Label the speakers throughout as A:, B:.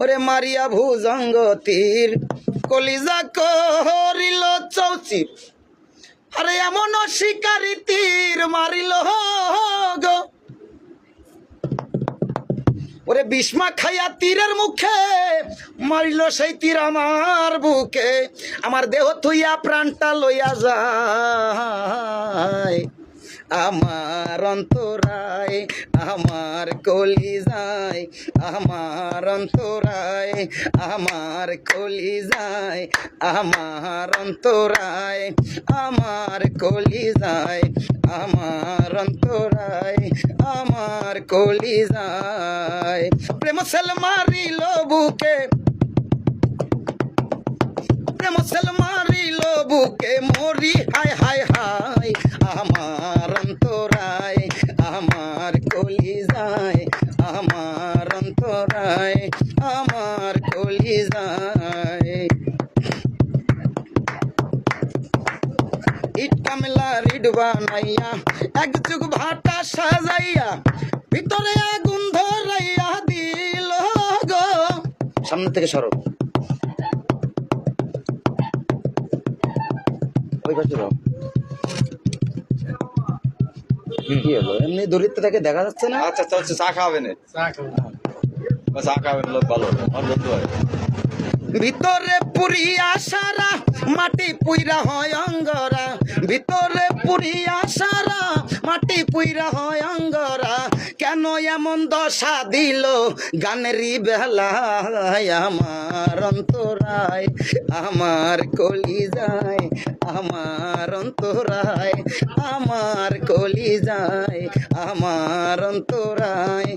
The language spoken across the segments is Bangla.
A: ওরে মারিয়া ভুজঙ্গ তীর, কলিজা করিল চৌচির। আরে এমন শিকারি তীর মারিল ওরে বিষ্মা খাইয়া তীরের মুখে মারিল সেই তীর আমার বুকে। আমার দেহ থুইয়া প্রাণটা লইয়া যায়। আমার অন্তরায়, আমার কলি যায় আমার অন্তরায়, আমার কলি যায় আমার অন্তরায়, আমার কলি যায় আমার অন্তরায়, আমার কলি যায় প্রেম সেল মারিল বুকে, প্রেম সেল মারিল বুকে কলি যায়, আমার অন্তরায়, আমার কলি যায়। ইট কামলা রিড বানাইয়া, এক যুগ ভাটা সাজাইয়া, ভিতরে আগুন ধরাইয়া দিল গো। সামনে থেকে সরো। ওই পাশে। কি হলো? এমনি দরিদ্রটাকে দেখা যাচ্ছে না?
B: আচ্ছা চলছে চা খাবেন চা খাবেন লোক ভালো
A: ভিতরে পুরিয়া সারা মাটি পুইরা হয় অঙ্গরা। ভিতরে পুরিয়া সারা মাটি পুইরা হয় অঙ্গরা। কেন এমন দশা দিল? গানেরই বেলায় আমার অন্তরায়, আমার কলি যায় আমার অন্তরায়, আমার কলি যায় আমার অন্তরায়,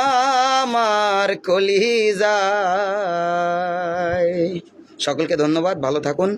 A: আমার কলি যায় সকলকে ধন্যবাদ, ভালো থাকুন।